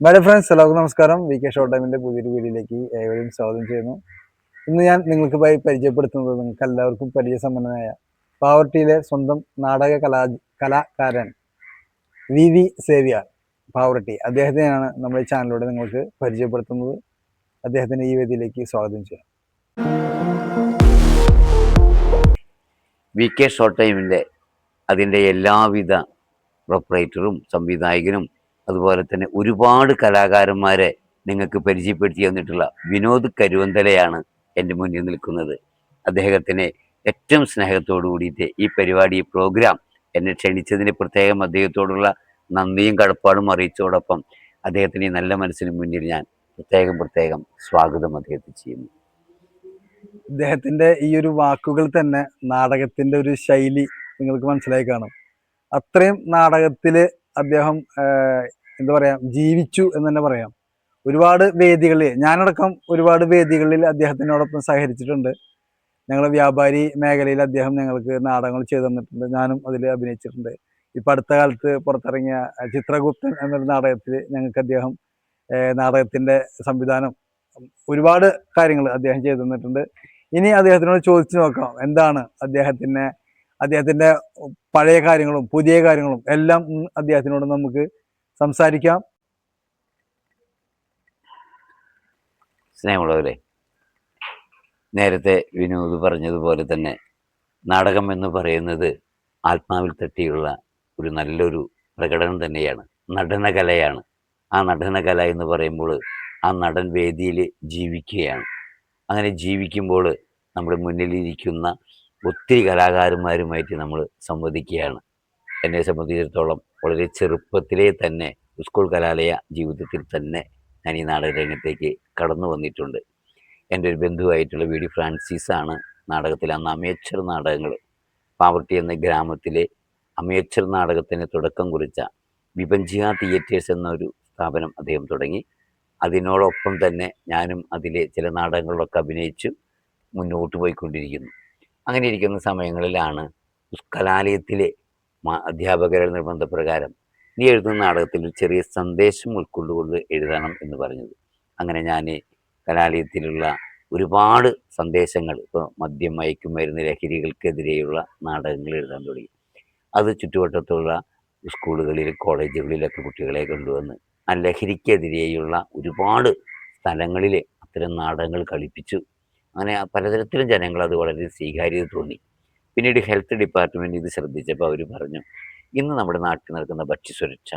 Madam friends എല്ലാവർക്കും നമസ്കാരം. V K short ടൈമിന്റെ പുതിയൊരു വീഡിയോയിലേക്ക് ഏവരെയും സ്വാഗതം ചെയ്യുന്നു. ഇന്ന് ഞാൻ നിങ്ങൾക്ക് പരി- പരിചയപ്പെടുത്തുന്നത് നിങ്ങൾക്ക് എല്ലാവർക്കും പരിചയസമ്പന്നനായ പാവർട്ടിയിലെ സ്വന്തം നാടക കലാ കലാകാരൻ വി വി സേവ്യാർ പാവർട്ടി. അദ്ദേഹത്തെയാണ് ഈ ചാനലിലൂടെ നിങ്ങൾക്ക് പരിചയപ്പെടുത്തുന്നത്. അദ്ദേഹത്തിന് ഈ വേദിയിലേക്ക് സ്വാഗതം ചെയ്യാം വി കെ ഷോർട്ട് ടൈമിന്റെ അതിന്റെ എല്ലാവിധ പ്രൊപ്പറേറ്ററും സംവിധായകനും അതുപോലെ തന്നെ ഒരുപാട് കലാകാരന്മാരെ നിങ്ങൾക്ക് പരിചയപ്പെടുത്തി തന്നിട്ടുള്ള വിനോദ് കരുവന്തലയാണ് എന്റെ മുന്നിൽ നിൽക്കുന്നത്. അദ്ദേഹത്തിന് ഏറ്റവും സ്നേഹത്തോടു കൂടിയിട്ട് ഈ പരിപാടി ഈ പ്രോഗ്രാം എന്നെ ക്ഷണിച്ചതിന് പ്രത്യേകം അദ്ദേഹത്തോടുള്ള നന്ദിയും കടപ്പാടും അറിയിച്ചതോടൊപ്പം അദ്ദേഹത്തിന് നല്ല മനസ്സിന് മുന്നിൽ ഞാൻ പ്രത്യേകം പ്രത്യേകം സ്വാഗതം അദ്ദേഹത്തെ ചെയ്യുന്നു. അദ്ദേഹത്തിന്റെ ഈ ഒരു വാക്കുകൾ തന്നെ നാടകത്തിന്റെ ഒരു ശൈലി നിങ്ങൾക്ക് മനസ്സിലായി കാണും. അത്രയും നാടകത്തിൽ അദ്ദേഹം എന്താ പറയാ ജീവിച്ചു എന്ന് തന്നെ പറയാം. ഒരുപാട് വേദികളിൽ ഞാനടക്കം ഒരുപാട് വേദികളിൽ അദ്ദേഹത്തിനോടൊപ്പം സഹകരിച്ചിട്ടുണ്ട്. ഞങ്ങൾ വ്യാപാരി മേഖലയിൽ അദ്ദേഹം ഞങ്ങൾക്ക് നാടകങ്ങൾ ചെയ്തു തന്നിട്ടുണ്ട്. ഞാനും അതിൽ അഭിനയിച്ചിട്ടുണ്ട്. ഇപ്പം അടുത്ത കാലത്ത് പുറത്തിറങ്ങിയ ചിത്രഗുപ്തൻ എന്നൊരു നാടകത്തിൽ ഞങ്ങൾക്ക് അദ്ദേഹം നാടകത്തിന്റെ സംവിധാനം ഒരുപാട് കാര്യങ്ങൾ അദ്ദേഹം ചെയ്തു തന്നിട്ടുണ്ട്. ഇനി അദ്ദേഹത്തിനോട് ചോദിച്ചു നോക്കാം എന്താണ് അദ്ദേഹത്തിന് അദ്ദേഹത്തിന്റെ പഴയ കാര്യങ്ങളും പുതിയ കാര്യങ്ങളും എല്ലാം അദ്ദേഹത്തിനോട് നമുക്ക് സംസാരിക്കാം. സ്നേഹമുള്ളവരെ നേരത്തെ വിനോദ് പറഞ്ഞതുപോലെ തന്നെ നാടകം എന്ന് പറയുന്നത് ആത്മാവിൽ തട്ടിയുള്ള ഒരു നല്ലൊരു പ്രകടനം തന്നെയാണ് നടനകലയാണ്. ആ നടനകല എന്ന് പറയുമ്പോൾ ആ നടൻ വേദിയിൽ ജീവിക്കുകയാണ്. അങ്ങനെ ജീവിക്കുമ്പോൾ നമ്മുടെ മുന്നിലിരിക്കുന്ന ഒത്തിരി കലാകാരന്മാരുമായിട്ട് നമ്മൾ സംവദിക്കുകയാണ്. എന്നെ സംബന്ധിച്ചിടത്തോളം വളരെ ചെറുപ്പത്തിലേ തന്നെ സ്കൂൾ കലാലയ ജീവിതത്തിൽ തന്നെ ഞാൻ ഈ നാടക രംഗത്തേക്ക് കടന്നു വന്നിട്ടുണ്ട്. എന്റെ ഒരു ബന്ധുവായിട്ടുള്ള വി ഡി ഫ്രാൻസിസാണ് ആണ് നാടകത്തിലെ അന്ന് അമേച്ചർ നാടകങ്ങൾ. പാവർട്ടി എന്ന ഗ്രാമത്തിലെ അമേച്ചർ നാടകത്തിന് തുടക്കം കുറിച്ച വിഭജിക തിയേറ്റേഴ്സ് എന്നൊരു സ്ഥാപനം അദ്ദേഹം തുടങ്ങി. അതിനോടൊപ്പം തന്നെ ഞാനും അതിലെ ചില നാടകങ്ങളിലൊക്കെ അഭിനയിച്ചു മുന്നോട്ട് പോയിക്കൊണ്ടിരിക്കുന്നു. അങ്ങനെ ഇരിക്കുന്ന സമയങ്ങളിലാണ് കലാലയത്തിലെ അധ്യാപകരുടെ നിർബന്ധപ്രകാരം നീ എഴുതുന്ന നാടകത്തിൽ ഒരു ചെറിയ സന്ദേശം ഉൾക്കൊണ്ടുകൊണ്ട് എഴുതണം എന്ന് പറഞ്ഞത്. അങ്ങനെ ഞാൻ കലാലയത്തിലുള്ള ഒരുപാട് സന്ദേശങ്ങൾ ഇപ്പോൾ മദ്യം മയക്കുമരുന്ന് ലഹരികൾക്കെതിരെയുള്ള നാടകങ്ങൾ എഴുതാൻ തുടങ്ങി. അത് ചുറ്റുവട്ടത്തുള്ള സ്കൂളുകളിൽ കോളേജുകളിലൊക്കെ കുട്ടികളെ കൊണ്ടുവന്ന് ആ ലഹരിക്കെതിരെയുള്ള ഒരുപാട് സ്ഥലങ്ങളിൽ അത്തരം നാടകങ്ങൾ കളിപ്പിച്ചു അങ്ങനെ പലതരത്തിലും ജനങ്ങൾ അത് വളരെ സ്വീകാര്യത തോന്നി. പിന്നീട് ഹെൽത്ത് ഡിപ്പാർട്ട്മെന്റ് ഇത് ശ്രദ്ധിച്ചപ്പോൾ അവർ പറഞ്ഞു ഇന്ന് നമ്മുടെ നാട്ടിൽ നടക്കുന്ന ഭക്ഷ്യസുരക്ഷ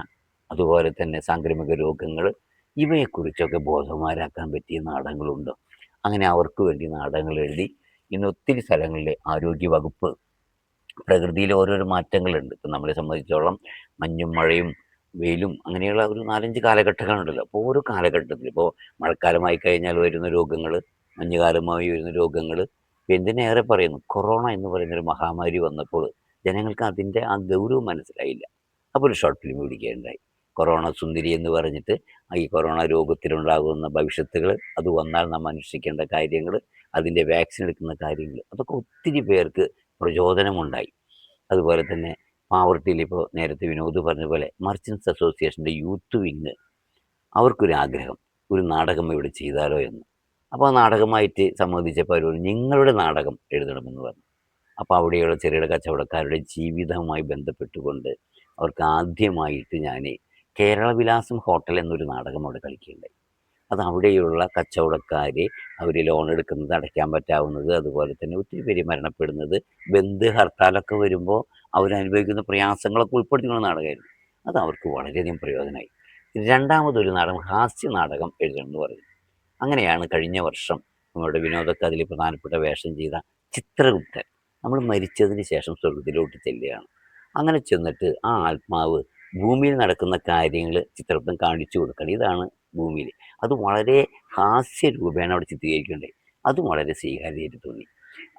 അതുപോലെ തന്നെ സാംക്രമിക രോഗങ്ങൾ ഇവയെക്കുറിച്ചൊക്കെ ബോധവാന്മാരാക്കാൻ പറ്റിയ നാടകങ്ങളുണ്ടോ? അങ്ങനെ അവർക്ക് വേണ്ടി നാടകങ്ങൾ എഴുതി ഇന്ന് ഒത്തിരി സ്ഥലങ്ങളിലെ ആരോഗ്യ വകുപ്പ് പ്രകൃതിയിൽ ഓരോരോ മാറ്റങ്ങളുണ്ട്. ഇപ്പം നമ്മളെ സംബന്ധിച്ചോളം മഞ്ഞും മഴയും വെയിലും അങ്ങനെയുള്ള ഒരു നാലഞ്ച് കാലഘട്ടങ്ങളുണ്ടല്ലോ. അപ്പോൾ ഓരോ കാലഘട്ടത്തിൽ ഇപ്പോൾ മഴക്കാലമായി കഴിഞ്ഞാൽ വരുന്ന രോഗങ്ങൾ മഞ്ഞുകാലമായി വരുന്ന രോഗങ്ങൾ എന്തിനേറെ പറയുന്നു? കൊറോണ എന്ന് പറയുന്നൊരു മഹാമാരി വന്നപ്പോൾ ജനങ്ങൾക്ക് അതിന്റെ ആ ഗൗരവം മനസ്സിലായില്ല. അപ്പോൾ ഒരു ഷോർട്ട് ഫിലിം പിടിക്കുകയുണ്ടായി. കൊറോണ സുന്ദരി എന്ന് പറഞ്ഞിട്ട് ഈ കൊറോണ രോഗത്തിലുണ്ടാകുന്ന ഭവിഷ്യത്തുകൾ അത് വന്നാൽ നാം അനുഷ്ഠിക്കേണ്ട കാര്യങ്ങൾ അതിന്റെ വാക്സിൻ എടുക്കുന്ന കാര്യങ്ങൾ അതൊക്കെ ഒത്തിരി പേർക്ക് പ്രചോദനമുണ്ടായി. അതുപോലെ തന്നെ പാവർട്ടിയിൽ ഇപ്പോൾ നേരത്തെ വിനോദ് പറഞ്ഞ പോലെ മർച്ചൻസ് അസോസിയേഷന്റെ യൂത്ത് വിങ് അവർക്കൊരു ആഗ്രഹം ഒരു നാടകം ഇവിടെ ചെയ്താലോ എന്ന്. അപ്പോൾ നാടകമായിട്ട് സംബന്ധിച്ചപ്പോൾ അവർ പറഞ്ഞു, നിങ്ങളുടെ നാടകം എഴുതണമെന്ന് പറഞ്ഞു. അപ്പോൾ അവിടെയുള്ള ചെറിയ കച്ചവടക്കാരുടെ ജീവിതവുമായി ബന്ധപ്പെട്ടുകൊണ്ട് അവർക്ക് ആദ്യമായിട്ട് ഞാൻ കേരള വിലാസം ഹോട്ടൽ എന്നൊരു നാടകം അവിടെ കളിക്കുകയുണ്ടായി. അത് അവിടെയുള്ള കച്ചവടക്കാർ അവർ ലോൺ എടുക്കുന്നത് അടയ്ക്കാൻ പറ്റാവുന്നത് അതുപോലെ തന്നെ ഒത്തിരി പേര് മരണപ്പെടുന്നത് ബന്ദ് ഹർത്താലൊക്കെ വരുമ്പോൾ അവരനുഭവിക്കുന്ന പ്രയാസങ്ങളൊക്കെ ഉൾപ്പെടുത്തിയുള്ള നാടകമായിരുന്നു. അത് അവർക്ക് വളരെയധികം പ്രയോജനമായി. രണ്ടാമതൊരു നാടകം ഹാസ്യ നാടകം എഴുതണം എന്ന് പറഞ്ഞു അങ്ങനെയാണ് കഴിഞ്ഞ വർഷം നമ്മുടെ വിനോദൊക്കെ അതിൽ പ്രധാനപ്പെട്ട വേഷം ചെയ്ത ചിത്രഗുപ്തൻ. നമ്മൾ മരിച്ചതിന് ശേഷം സ്വർഗത്തിലോട്ട് ചെല്ലുകയാണ്. അങ്ങനെ ചെന്നിട്ട് ആ ആത്മാവ് ഭൂമിയിൽ നടക്കുന്ന കാര്യങ്ങൾ ചിത്രഗുപ്തൻ കാണിച്ചു കൊടുക്കണം ഇതാണ് ഭൂമിയിൽ. അത് വളരെ ഹാസ്യ രൂപേണ അവിടെ ചിത്രീകരിക്കേണ്ടത് അതും വളരെ സ്വീകാര്യമായിട്ട് തോന്നി.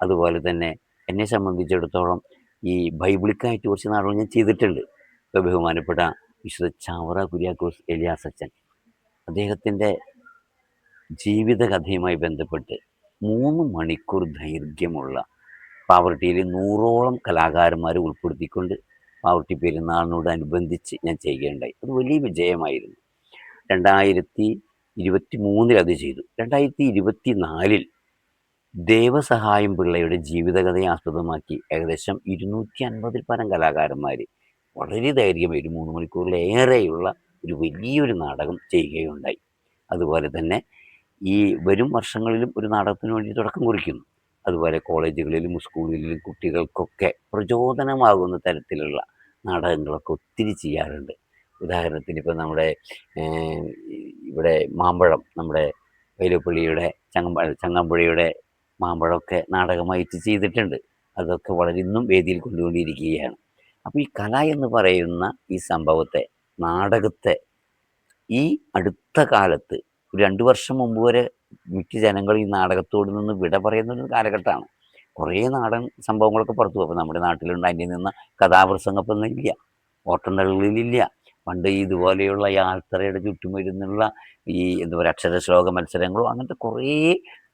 അതുപോലെ തന്നെ എന്നെ സംബന്ധിച്ചിടത്തോളം ഈ ബൈബിളിക്കായിട്ട് കുറച്ച് നാളുകൾ ഞാൻ ചെയ്തിട്ടുണ്ട്. ഇപ്പോൾ ബഹുമാനപ്പെട്ട വിശുദ്ധ ചാവറ കുര്യാക്കോസ് എലിയാസച്ചൻ അദ്ദേഹത്തിന്റെ ജീവിതകഥയുമായി ബന്ധപ്പെട്ട് മൂന്ന് മണിക്കൂർ ദൈർഘ്യമുള്ള പാവർട്ടിയിൽ നൂറോളം കലാകാരന്മാരെ ഉൾപ്പെടുത്തിക്കൊണ്ട് പാവർട്ടി പെരുന്നാളിനോടനുബന്ധിച്ച് ഞാൻ ചെയ്യുകയുണ്ടായി. അത് വലിയ വിജയമായിരുന്നു. രണ്ടായിരത്തി ഇരുപത്തി മൂന്നിൽ അത് ചെയ്തു. രണ്ടായിരത്തി ഇരുപത്തി നാലിൽ ദേവസഹായം പിള്ളയുടെ ജീവിതകഥയെ ആസ്പദമാക്കി ഏകദേശം ഇരുന്നൂറ്റി അൻപതിൽ പരം കലാകാരന്മാർ വളരെ ദൈർഘ്യം ഒരു മൂന്ന് മണിക്കൂറിലേറെയുള്ള ഒരു വലിയൊരു നാടകം ചെയ്യുകയുണ്ടായി. അതുപോലെ തന്നെ ഈ വരും വർഷങ്ങളിലും ഒരു നാടകത്തിന് വേണ്ടി തുടക്കം കുറിക്കുന്നു. അതുപോലെ കോളേജുകളിലും സ്കൂളുകളിലും കുട്ടികൾക്കൊക്കെ പ്രചോദനമാകുന്ന തരത്തിലുള്ള നാടകങ്ങളൊക്കെ ഒത്തിരി ചെയ്യാറുണ്ട്. ഉദാഹരണത്തിന് ഇപ്പോൾ നമ്മുടെ ഇവിടെ മാമ്പഴം നമ്മുടെ വൈലപ്പള്ളിയുടെ ചങ്ങമ്പ ചങ്ങമ്പുഴയുടെ മാമ്പഴമൊക്കെ നാടകമായിട്ട് ചെയ്തിട്ടുണ്ട്. അതൊക്കെ വളരെ ഇന്നും വേദിയിൽ കൊണ്ടുകൊണ്ടിരിക്കുകയാണ് അപ്പോൾ ഈ കല എന്ന് പറയുന്ന ഈ സംഭവത്തെ നാടകത്തെ ഈ അടുത്ത കാലത്ത് ഒരു രണ്ട് വർഷം മുമ്പ് വരെ മിക്ക ജനങ്ങൾ ഈ നാടകത്തോട് നിന്ന് വിട പറയുന്ന ഒരു കാലഘട്ടമാണ്. കുറേ നാടൻ സംഭവങ്ങളൊക്കെ പുറത്തു പോകും നമ്മുടെ നാട്ടിലുണ്ട് അതിന്റെ നിന്ന് കഥാപ്രസംഗപ്പൊന്നും ഇല്ല. ഓട്ടന്തള്ളിലില്ല പണ്ട് ഇതുപോലെയുള്ള ഈ ചുറ്റും വരുന്നുള്ള ഈ എന്താ പറയുക അക്ഷരശ്ലോക മത്സരങ്ങളോ അങ്ങനത്തെ കുറേ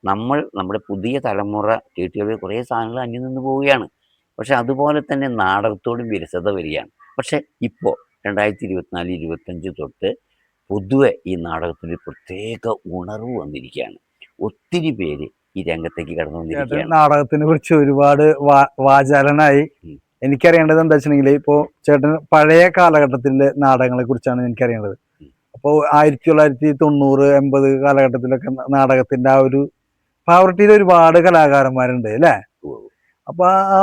നമ്മൾ നമ്മുടെ പുതിയ തലമുറ കേട്ടുകളിൽ കുറേ സാധനങ്ങൾ അന്യം നിന്ന് പോവുകയാണ്. പക്ഷെ അതുപോലെ തന്നെ നാടകത്തോടും വിരസത വരികയാണ്. പക്ഷെ ഇപ്പോൾ രണ്ടായിരത്തി ഇരുപത്തിനാല് ഇരുപത്തഞ്ച് തൊട്ട് പൊതുവെ ഈ നാടകത്തിൽ പ്രത്യേക ഉണർവ് വന്നിരിക്കുകയാണ്. ഒത്തിരി പേര് ഈ രംഗത്തേക്ക് കടന്നു വന്നിരിക്കുകയാണ്. നാടകത്തിനെ കുറിച്ച് ഒരുപാട് വാചാലനായി എനിക്കറിയേണ്ടത് എന്താ വെച്ചിട്ടുണ്ടെങ്കിൽ ഇപ്പോ ചേട്ടൻ പഴയ കാലഘട്ടത്തിലെ നാടകങ്ങളെ കുറിച്ചാണ് എനിക്കറിയേണ്ടത്. അപ്പോൾ ആയിരത്തി തൊള്ളായിരത്തി തൊണ്ണൂറ് എൺപത് കാലഘട്ടത്തിലൊക്കെ നാടകത്തിന്റെ ആ ഒരു പാവർട്ടിയിൽ ഒരുപാട് കലാകാരന്മാരുണ്ട് അല്ലേ? അപ്പോൾ അപ്പൊ ആ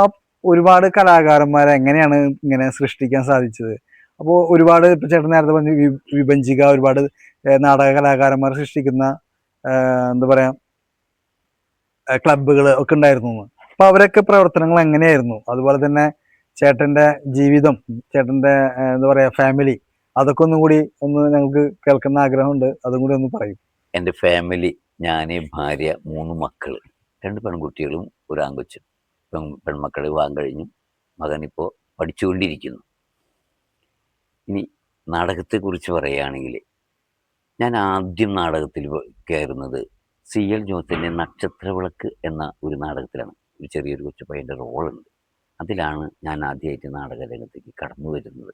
ഒരുപാട് കലാകാരന്മാരെ എങ്ങനെയാണ് ഇങ്ങനെ സൃഷ്ടിക്കാൻ സാധിച്ചത്? അപ്പോൾ ഒരുപാട് ഇപ്പം ചേട്ടൻ നേരത്തെ പറഞ്ഞു വിഭജിക ഒരുപാട് നാടക കലാകാരന്മാർ സൃഷ്ടിക്കുന്ന എന്താ പറയാ ക്ലബുകൾ ഒക്കെ ഉണ്ടായിരുന്നു. അപ്പൊ അവരൊക്കെ പ്രവർത്തനങ്ങൾ എങ്ങനെയായിരുന്നു? അതുപോലെ തന്നെ ചേട്ടന്റെ ജീവിതം ചേട്ടന്റെ എന്താ പറയാ ഫാമിലി അതൊക്കെ ഒന്നും കൂടി ഒന്ന് ഞങ്ങൾക്ക് കേൾക്കുന്ന ആഗ്രഹമുണ്ട്. അതും കൂടി ഒന്ന് പറയും. എന്റെ ഫാമിലി ഞാൻ ഭാര്യ മൂന്ന് മക്കൾ രണ്ട് പെൺകുട്ടികളും ഒരു ആങ്കൊച്ചും പെൺ പെൺമക്കൾ വിവാഹം കഴിഞ്ഞു. മകനിപ്പോൾ പഠിച്ചുകൊണ്ടിരിക്കുന്നു. ഇനി നാടകത്തെക്കുറിച്ച് പറയുകയാണെങ്കിൽ ഞാൻ ആദ്യം നാടകത്തിൽ കയറുന്നത് സി എൽ ജോസിന്റെ നക്ഷത്രവിളക്ക് എന്ന ഒരു നാടകത്തിലാണ്. ഒരു ചെറിയൊരു കൊച്ചു പയ്യന്റെ റോളുണ്ട്. അതിലാണ് ഞാൻ ആദ്യമായിട്ട് നാടക രംഗത്തേക്ക് കടന്നു വരുന്നത്.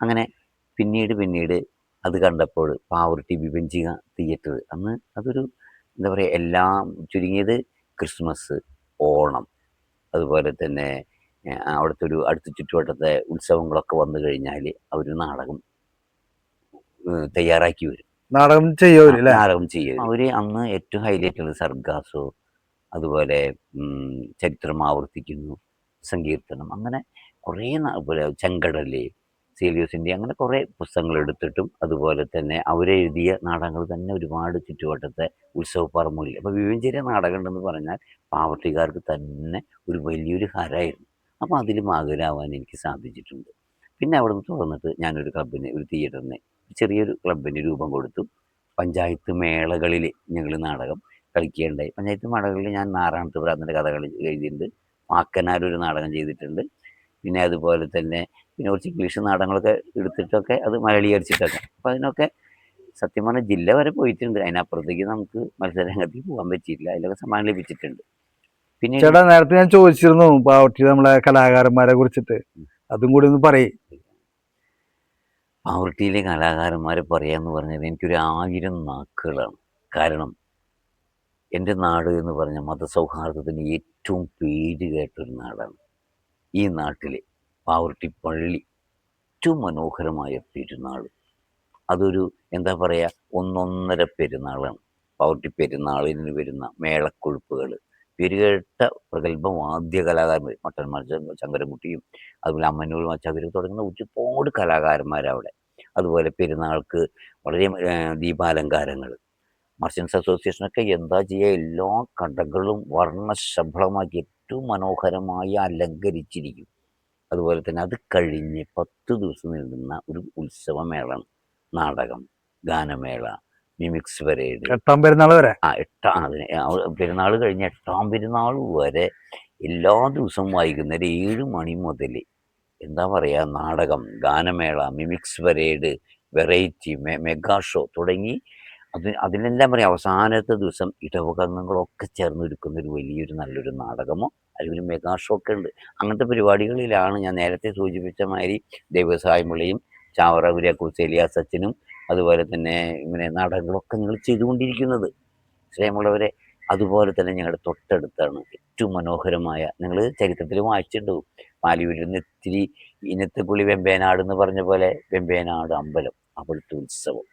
അങ്ങനെ പിന്നീട് പിന്നീട് അത് കണ്ടപ്പോൾ പാവർട്ടി വിഭജിക തിയേറ്റർ അന്ന് അതൊരു എന്താ പറയുക എല്ലാം ചുരുങ്ങിയത് ക്രിസ്മസ് ഓണം അതുപോലെ തന്നെ അവിടുത്തെ ഒരു അടുത്ത ചുറ്റുവട്ടത്തെ ഉത്സവങ്ങളൊക്കെ വന്നു കഴിഞ്ഞാൽ അവർ നാടകം തയ്യാറാക്കി വരും. നാടകം ചെയ്യും നാടകം ചെയ്യും അവർ അന്ന് ഏറ്റവും ഹൈലൈറ്റ് ഉള്ളത് സർഗാസോ അതുപോലെ ചരിത്രം ആവർത്തിക്കുന്നു സങ്കീർത്തനം അങ്ങനെ കുറേ പോലെ ചെങ്കടൽ സീലിയസിന്റെ അങ്ങനെ കുറേ പുസ്തകങ്ങൾ എടുത്തിട്ടും അതുപോലെ തന്നെ അവരെഴുതിയ നാടകങ്ങൾ തന്നെ ഒരുപാട് ചുറ്റുവട്ടത്തെ ഉത്സവപ്പറമ്പില്ല അപ്പോൾ വിവഞ്ചേരി നാടകം ഉണ്ടെന്ന് പറഞ്ഞാൽ പാവട്ടിക്കാർക്ക് തന്നെ ഒരു വലിയൊരു ഹരമായിരുന്നു. അപ്പോൾ അതിൽ മാകുരാവാൻ എനിക്ക് സാധിച്ചിട്ടുണ്ട്. പിന്നെ അവിടെ നിന്ന് തുറന്നിട്ട് ഞാനൊരു ക്ലബിന് ഒരു തിയേറ്ററിന് ചെറിയൊരു ക്ലബിന് രൂപം കൊടുത്തു. പഞ്ചായത്ത് മേളകളിൽ ഞങ്ങൾ നാടകം കളിക്കുകയുണ്ടായി പഞ്ചായത്ത് മേളകളിൽ ഞാൻ നാറാണത്ത് ഭ്രാന്തന്റെ കഥകൾ എഴുതിയിട്ടുണ്ട്. മാക്കനാരൊരു നാടകം ചെയ്തിട്ടുണ്ട്. പിന്നെ അതുപോലെ തന്നെ പിന്നെ കുറച്ച് ഇംഗ്ലീഷ് നാടകങ്ങളൊക്കെ എടുത്തിട്ടൊക്കെ അത് മലയാളീകരിച്ചിട്ടൊക്കെ അപ്പോൾ അതിനൊക്കെ സത്യം പറഞ്ഞാൽ ജില്ല വരെ പോയിട്ടുണ്ട്. അതിനപ്പുറത്തേക്ക് നമുക്ക് മത്സരരംഗത്തേക്ക് പോകാൻ പറ്റിയില്ല അതിലൊക്കെ സമ്മാനം ലഭിച്ചിട്ടുണ്ട്. പിന്നെ ചേട്ടാ നേരത്തെ ഞാൻ ചോദിച്ചിരുന്നു പാവർട്ടി നമ്മളെ കലാകാരന്മാരെ കുറിച്ചിട്ട്. അതും കൂടി ഒന്ന് പറയും. പാവർട്ടിയിലെ കലാകാരന്മാരെ പറയാന്ന് പറഞ്ഞാൽ എനിക്കൊരു ആയിരം നാക്കുകളാണ്. കാരണം എന്റെ നാട് എന്ന് പറഞ്ഞ മതസൗഹാർദ്ദത്തിന് ഏറ്റവും പേര് കേട്ടൊരു നാടാണ്. ഈ നാട്ടിലെ പാവർട്ടി പള്ളി ഏറ്റവും മനോഹരമായ പെരുന്നാൾ അതൊരു എന്താ പറയുക ഒന്നൊന്നര പെരുന്നാളാണ്. പാവർട്ടി പെരുന്നാളിന് വരുന്ന മേളക്കൊഴുപ്പുകൾ പേരുകേട്ട പ്രഗത്ഭ വാദ്യ കലാകാരന്മാർ മട്ടന്മാർ ശങ്കരൻകുട്ടിയും അതുപോലെ അമ്മനൂർ മച്ചാതിരി തുടങ്ങുന്ന ഒരുപാട് കലാകാരന്മാരവിടെ അതുപോലെ പെരുന്നാൾക്ക് വളരെ ദീപാലങ്കാരങ്ങൾ മർച്ചൻസ് അസോസിയേഷനൊക്കെ എന്താ ചെയ്യുക എല്ലാ കടകളും വർണശബളമാക്കി ഏറ്റവും മനോഹരമായി അലങ്കരിച്ചിരിക്കും. അതുപോലെ തന്നെ അത് കഴിഞ്ഞ് പത്ത് ദിവസം നീളുന്ന ഒരു ഉത്സവമേള നാടകം ഗാനമേള മിമിക്സ് വരെ എട്ടാം പെരുന്നാൾ വരെ? ആ എട്ടാം അതിന് പെരുന്നാൾ കഴിഞ്ഞ് എട്ടാം പെരുന്നാൾ വരെ എല്ലാ ദിവസവും വൈകുന്നേരം ഏഴ് മണി മുതൽ എന്താ പറയുക നാടകം ഗാനമേള മിമിക്സ് പരേഡ് വെറൈറ്റി മെ മെഗാ ഷോ തുടങ്ങി അത് അതിനെല്ലാം പറയാം അവസാനത്തെ ദിവസം ഇടവകങ്ങളൊക്കെ ചേർന്ന് ഒരുക്കുന്ന ഒരു വലിയൊരു നല്ലൊരു നാടകമോ അല്ലെങ്കിൽ മെഗാ ഷോ ഒക്കെ ഉണ്ട്. അങ്ങനത്തെ പരിപാടികളിലാണ് ഞാൻ നേരത്തെ സൂചിപ്പിച്ച മാതിരി ദേവസായ്മളിയും ചാവറ കുര്യാക്കൂസ് എലിയാസ് അച്ഛനും അതുപോലെ തന്നെ ഇങ്ങനെ നാടകങ്ങളൊക്കെ നിങ്ങൾ ചെയ്തുകൊണ്ടിരിക്കുന്നത്. സ്നേഹമുള്ളവരെ അതുപോലെ തന്നെ ഞങ്ങളുടെ തൊട്ടടുത്താണ് ഏറ്റവും മനോഹരമായ നിങ്ങൾ ചരിത്രത്തിൽ വായിച്ചിട്ടുണ്ടാവും മാലിയൂരിൽ നിന്ന് ഇത്തിരി ഇനത്തുകുളി വെമ്പേനാട് എന്ന് പറഞ്ഞ പോലെ വെമ്പേനാട് അമ്പലം അവിടുത്തെ ഉത്സവം.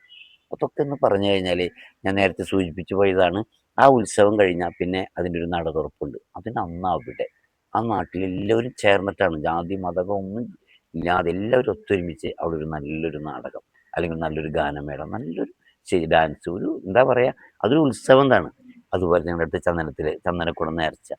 അതൊക്കെ എന്ന് പറഞ്ഞു കഴിഞ്ഞാൽ ഞാൻ നേരത്തെ സൂചിപ്പിച്ചു പോയതാണ്. ആ ഉത്സവം കഴിഞ്ഞാൽ പിന്നെ അതിന്റെ ഒരു നട തുറപ്പുണ്ട് അതിന് അന്ന് അവിടെ ആ നാട്ടിൽ എല്ലാവരും ചേർന്നിട്ടാണ് ജാതി മതകം ഒന്നും ഇല്ലാതെ എല്ലാവരും ഒത്തൊരുമിച്ച് അവിടെ ഒരു നല്ലൊരു നാടകം അല്ലെങ്കിൽ നല്ലൊരു ഗാനമേള നല്ലൊരു ഡാൻസ് ഒരു എന്താ പറയുക അതൊരു ഉത്സവം എന്താണ്. അതുപോലെ ഞങ്ങളുടെ അടുത്ത് ചന്ദനത്തിൽ ചന്ദനക്കുടം നേർച്ച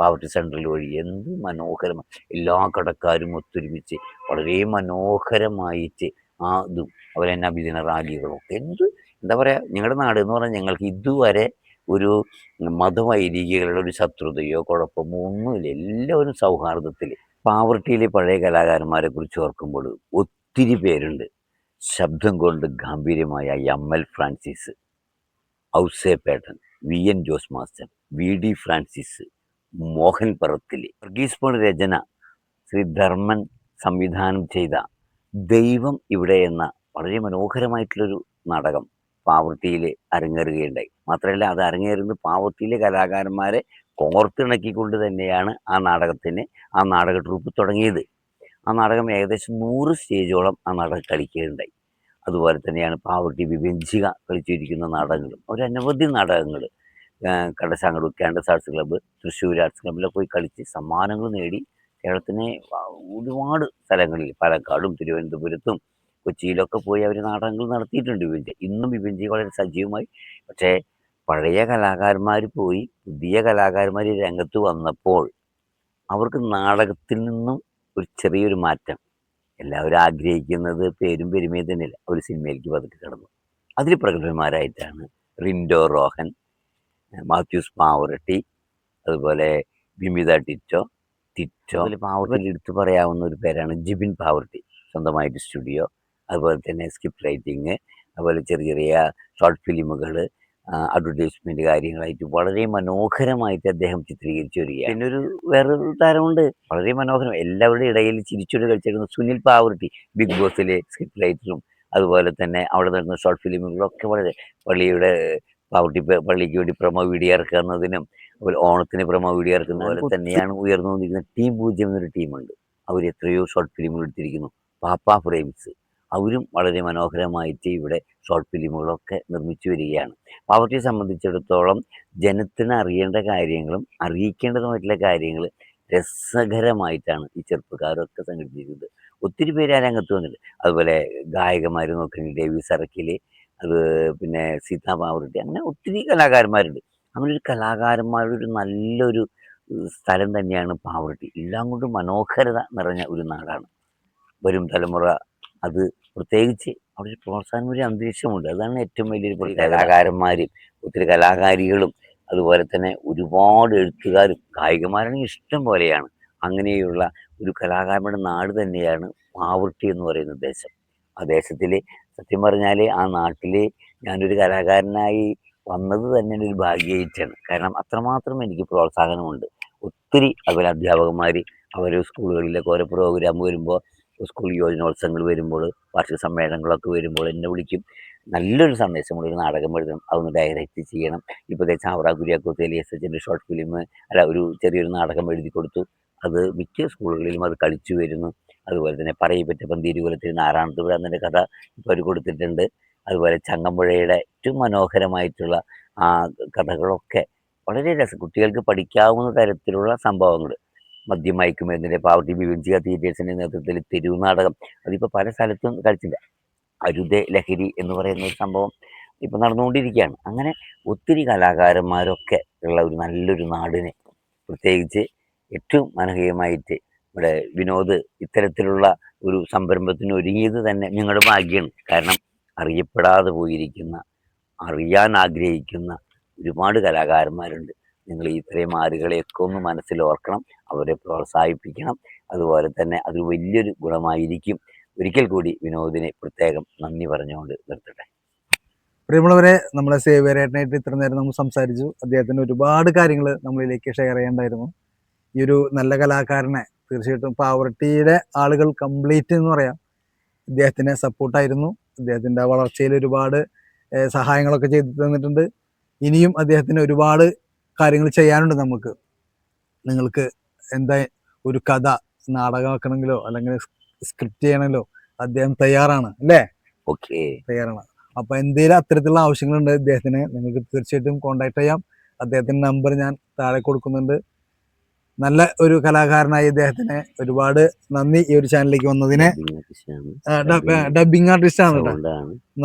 പാവർട്ടി സെന്ററിൽ വഴി എന്ത് മനോഹരമാണ് എല്ലാ കടക്കാരും ഒത്തൊരുമിച്ച് വളരെ മനോഹരമായിട്ട് ആ ഇതും അതുപോലെ തന്നെ അഭിദിന റാലികളൊക്കെ എന്ത് എന്താ പറയുക ഞങ്ങളുടെ നാട് എന്ന് പറഞ്ഞാൽ ഞങ്ങൾക്ക് ഇതുവരെ ഒരു മതവൈദികളുടെ ഒരു ശത്രുതയോ കുഴപ്പമോ ഒന്നുമില്ല. എല്ലാവരും സൗഹാർദ്ദത്തിൽ പാവർട്ടിയിലെ പഴയ കലാകാരന്മാരെ കുറിച്ച് ഓർക്കുമ്പോൾ ഒത്തിരി പേരുണ്ട്. ശബ്ദം കൊണ്ട് ഗാംഭീര്യമായ M L Francis Ouse Pettan V N Jose master V D Francis Mohan Parathili Varghese Pon രചന ശ്രീ ധർമ്മൻ സംവിധാനം ചെയ്ത ദൈവം ഇവിടെ എന്ന വളരെ മനോഹരമായിട്ടുള്ളൊരു നാടകം പാവർത്തിയിൽ അരങ്ങേറുകയുണ്ടായി. മാത്രമല്ല അത് അരങ്ങേറുന്നത് പാവർത്തിയിലെ കലാകാരന്മാരെ കോർത്തിണക്കിക്കൊണ്ട് തന്നെയാണ് ആ നാടകത്തിന് ആ നാടക ട്രൂപ്പ് തുടങ്ങിയത്. ആ നാടകം ഏകദേശം നൂറ് സ്റ്റേജോളം ആ നാടകം കളിക്കുകയുണ്ടായി അതുപോലെ തന്നെയാണ് പാവർട്ടി വിഭജിക കളിച്ചിരിക്കുന്ന നാടകങ്ങളും ഒരു അനവധി നാടകങ്ങൾ കടശാങ്കട് ക്യാൻഡസ് ആർട്സ് ക്ലബ്ബ് തൃശ്ശൂർ ആർട്സ് ക്ലബ്ബിലൊക്കെ പോയി കളിച്ച് സമ്മാനങ്ങൾ നേടി കേരളത്തിനെ ഒരുപാട് സ്ഥലങ്ങളിൽ പാലക്കാടും തിരുവനന്തപുരത്തും കൊച്ചിയിലൊക്കെ പോയി അവർ നാടകങ്ങൾ നടത്തിയിട്ടുണ്ട് വിഭജി ഇന്നും വിഭജി വളരെ സജീവമായി. പക്ഷേ പഴയ കലാകാരന്മാർ പോയി പുതിയ കലാകാരന്മാർ രംഗത്ത് വന്നപ്പോൾ അവർക്ക് നാടകത്തിൽ നിന്നും ഒരു ചെറിയൊരു മാറ്റം. എല്ലാവരും ആഗ്രഹിക്കുന്നത് പേരും പെരുമയും തന്നെയല്ല. ഒരു സിനിമയിലേക്ക് പതുക്കെ കടന്നു. അതിൽ പ്രഗത്ഭന്മാരായിട്ടാണ് റിൻഡോ റോഹൻ മാത്യൂസ് പാവറട്ടി അതുപോലെ വിമിത ടിറ്റോ ടിറ്റോ പാവറട്ടി എടുത്തു പറയാവുന്ന ഒരു പേരാണ് ജിബിൻ പാവറട്ടി സ്വന്തമായിട്ട് സ്റ്റുഡിയോ. അതുപോലെ തന്നെ സ്ക്രിപ്റ്റ് റൈറ്റിങ് അതുപോലെ ചെറിയ ചെറിയ ഷോർട്ട് ഫിലിമുകൾ അഡ്വർടൈസ്മെന്റ് കാര്യങ്ങളായിട്ട് വളരെ മനോഹരമായിട്ട് അദ്ദേഹം ചിത്രീകരിച്ചു വരികയാണ് പിന്നെ ഒരു വേറൊരു താരമുണ്ട്. വളരെ മനോഹരം. എല്ലാവരുടെ ഇടയിൽ ചിരിച്ചൊരു കളിച്ചിരുന്ന സുനിൽ പാവർട്ടി ബിഗ് ബോസിലെ സ്ക്രിപ്റ്റ് റൈറ്ററും അതുപോലെ തന്നെ അവിടെ നടന്ന ഷോർട്ട് ഫിലിമുകളൊക്കെ വളരെ പള്ളിയുടെ പാവർട്ടി പള്ളിക്ക് വേണ്ടി പ്രമോ വീഡിയോ ഇറക്കുന്നതിനും അതുപോലെ ഓണത്തിന് പ്രമോ വീഡിയോ ഇറക്കുന്ന പോലെ തന്നെയാണ് ഉയർന്നു വന്നിരിക്കുന്ന ടീം പൂജ്യം എന്നൊരു ടീമുണ്ട് അവർ എത്രയോ ഷോർട്ട് ഫിലിമുകൾ എടുത്തിരിക്കുന്നു. പാപ്പ ഫ്രെയിംസ് അവരും വളരെ മനോഹരമായിട്ട് ഇവിടെ ഷോർട്ട് ഫിലിമുകളൊക്കെ നിർമ്മിച്ചു വരികയാണ്. പാവർട്ടിയെ സംബന്ധിച്ചിടത്തോളം ജനത്തിന് അറിയേണ്ട കാര്യങ്ങളും അറിയിക്കേണ്ടതുമായിട്ടുള്ള കാര്യങ്ങൾ രസകരമായിട്ടാണ് ഈ ചെറുപ്പക്കാരൊക്കെ സംഘടിപ്പിച്ചിരിക്കുന്നത് ഒത്തിരി പേര് ആ രംഗത്ത് വന്നിട്ടുണ്ട് അതുപോലെ ഗായകന്മാർ നോക്കുകയാണെങ്കിൽ ഡേവി സറക്കിൽ അത് പിന്നെ സീതാ പാവർട്ടി അങ്ങനെ ഒത്തിരി കലാകാരന്മാരുണ്ട്. അങ്ങനെ ഒരു കലാകാരന്മാരുടെ ഒരു നല്ലൊരു സ്ഥലം തന്നെയാണ് പാവർട്ടി എല്ലാം കൊണ്ടും മനോഹരത നിറഞ്ഞ ഒരു നാടാണ്. വരും തലമുറ അത് പ്രത്യേകിച്ച് അവിടെ ഒരു പ്രോത്സാഹനം ഒരു അന്തരീക്ഷമുണ്ട്. അതാണ് ഏറ്റവും വലിയൊരു കലാകാരന്മാരും ഒത്തിരി കലാകാരികളും അതുപോലെ തന്നെ ഒരുപാട് എഴുത്തുകാരും കായികമാരാണെങ്കിൽ ഇഷ്ടം പോലെയാണ്. അങ്ങനെയുള്ള ഒരു കലാകാരന്മാരുടെ നാട് തന്നെയാണ് മാവൃട്ടി എന്ന് പറയുന്ന ദേശം. ആ ദേശത്തിൽ സത്യം പറഞ്ഞാൽ ആ നാട്ടിൽ ഞാനൊരു കലാകാരനായി വന്നത് തന്നെ ഒരു ഭാഗ്യമായിട്ടാണ് കാരണം അത്രമാത്രം എനിക്ക് പ്രോത്സാഹനമുണ്ട്. ഒത്തിരി അതുപോലെ അധ്യാപകന്മാർ അവർ സ്കൂളുകളിലൊക്കെ ഓരോ പ്രോഗ്രാം വരുമ്പോൾ സ്കൂൾ യോജനോത്സവങ്ങൾ വരുമ്പോൾ വാർഷിക സമ്മേളനങ്ങളൊക്കെ വരുമ്പോൾ എന്നെ വിളിക്കും. നല്ലൊരു സന്ദേശം ഒരു നാടകം എഴുതണം. അതൊന്ന് ഡയറക്റ്റ് ചെയ്യണം. ഇപ്പോൾ ചാവറ കുര്യാക്കോത്ത് എലിയസ് അച്ഛന്റെ ഷോർട്ട് ഫിലിം അല്ല ഒരു ചെറിയൊരു നാടകം എഴുതി കൊടുത്തു. അത് മിക്ക സ്കൂളുകളിലും അത് കളിച്ചു വരുന്നു. അതുപോലെ തന്നെ പറയപ്പറ്റ തിരുവല്ലത്തിൽ നാരായണത്തുപുഴ എന്നൊരു കഥ ഇപ്പോൾ അവർ കൊടുത്തിട്ടുണ്ട്. അതുപോലെ ചങ്ങമ്പുഴയുടെ ഏറ്റവും മനോഹരമായിട്ടുള്ള ആ കഥകളൊക്കെ വളരെ രസം. കുട്ടികൾക്ക് പഠിക്കാവുന്ന തരത്തിലുള്ള സംഭവങ്ങൾ. മദ്യമയക്കുമരുന്നിന്റെ പാവർട്ടി വിവഞ്ചിക തിയേറ്റേഴ്സിന്റെ നേതൃത്വത്തിൽ തെരുവ് നാടകം. അതിപ്പോൾ പല സ്ഥലത്തും കളിച്ചില്ല അരുതേ ലഹരി എന്ന് പറയുന്ന ഒരു സംഭവം ഇപ്പോൾ നടന്നുകൊണ്ടിരിക്കുകയാണ്. അങ്ങനെ ഒത്തിരി കലാകാരന്മാരൊക്കെ ഉള്ള ഒരു നല്ലൊരു നാടിനെ പ്രത്യേകിച്ച് ഏറ്റവും മനോഹരമായിട്ട് ഇവിടെ വിനോദ് ഇത്തരത്തിലുള്ള ഒരു സംരംഭത്തിന് ഒരുങ്ങിയത് തന്നെ നിങ്ങളുടെ ഭാഗ്യമാണ്. കാരണം അറിയപ്പെടാതെ പോയിരിക്കുന്ന അറിയാൻ ആഗ്രഹിക്കുന്ന ഒരുപാട് കലാകാരന്മാരുണ്ട്. നിങ്ങൾ ഇത്രയും ആരുകളെയൊക്കെ ഒന്ന് മനസ്സിൽ ഓർക്കണം അവരെ പ്രോത്സാഹിപ്പിക്കണം. അതുപോലെ തന്നെ അത് വലിയൊരു ഗുണമായിരിക്കും. ഒരിക്കൽ കൂടി വിനോദിനെ പ്രത്യേകം നന്ദി പറഞ്ഞുകൊണ്ട് നിർത്തട്ടെ. പ്രിയമുള്ളവരെ നമ്മളെ സേവ്യരേട്ടനായിട്ട് ഇത്ര നേരം നമ്മൾ സംസാരിച്ചു. അദ്ദേഹത്തിന് ഒരുപാട് കാര്യങ്ങൾ നമ്മളിലേക്ക് ഷെയർ ചെയ്യേണ്ടായിരുന്നു. ഈ ഒരു നല്ല കലാകാരനെ തീർച്ചയായിട്ടും പാവർട്ടിയുടെ ആളുകൾ കംപ്ലീറ്റ് എന്ന് പറയാം. ഇദ്ദേഹത്തിന് സപ്പോർട്ടായിരുന്നു അദ്ദേഹത്തിന്റെ വളർച്ചയിൽ ഒരുപാട് സഹായങ്ങളൊക്കെ ചെയ്തു തന്നിട്ടുണ്ട്. ഇനിയും അദ്ദേഹത്തിന് ഒരുപാട് കാര്യങ്ങൾ ചെയ്യാനുണ്ട് നമുക്ക്. നിങ്ങൾക്ക് എന്താ ഒരു കഥ നാടകമാക്കണമെങ്കിലോ അല്ലെങ്കിൽ സ്ക്രിപ്റ്റ് ചെയ്യണമെങ്കിലോ അദ്ദേഹം തയ്യാറാണ് അല്ലേ? ഓക്കെ തയ്യാറാണ്. അപ്പൊ എന്തെങ്കിലും അത്തരത്തിലുള്ള ആവശ്യങ്ങളുണ്ട് ഇദ്ദേഹത്തിന് നിങ്ങൾക്ക് തീർച്ചയായിട്ടും കോൺടാക്ട് ചെയ്യാം. അദ്ദേഹത്തിന്റെ നമ്പർ ഞാൻ താഴെ കൊടുക്കുന്നുണ്ട്. നല്ല ഒരു കലാകാരനായി ഇദ്ദേഹത്തിന് ഒരുപാട് നന്ദി ഈ ഒരു ചാനലിലേക്ക് വന്നതിന്. ഡബിങ് ആർട്ടിസ്റ്റ് ആണ്. കേട്ടോ.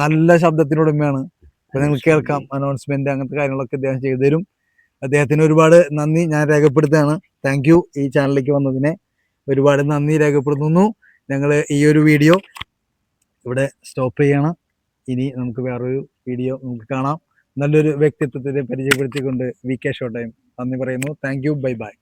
നല്ല ശബ്ദത്തിനുടമയാണ് അപ്പൊ നിങ്ങൾ കേൾക്കാം അനൗൺസ്മെന്റ് അങ്ങനത്തെ കാര്യങ്ങളൊക്കെ അദ്ദേഹം ചെയ്തു തരും. അദ്ദേഹത്തിന് ഒരുപാട് നന്ദി. ഞാൻ രേഖപ്പെടുത്തുകയാണ്. താങ്ക് ഈ ചാനലിലേക്ക് വന്നതിനെ ഒരുപാട് നന്ദി രേഖപ്പെടുത്തുന്നു. ഞങ്ങൾ ഈ ഒരു വീഡിയോ ഇവിടെ സ്റ്റോപ്പ് ചെയ്യണം. ഇനി നമുക്ക് വേറൊരു വീഡിയോ നമുക്ക് കാണാം. നല്ലൊരു വ്യക്തിത്വത്തെ പരിചയപ്പെടുത്തിക്കൊണ്ട് വി കെ ഷോ ടൈം നന്ദി പറയുന്നു. Thank you bye bye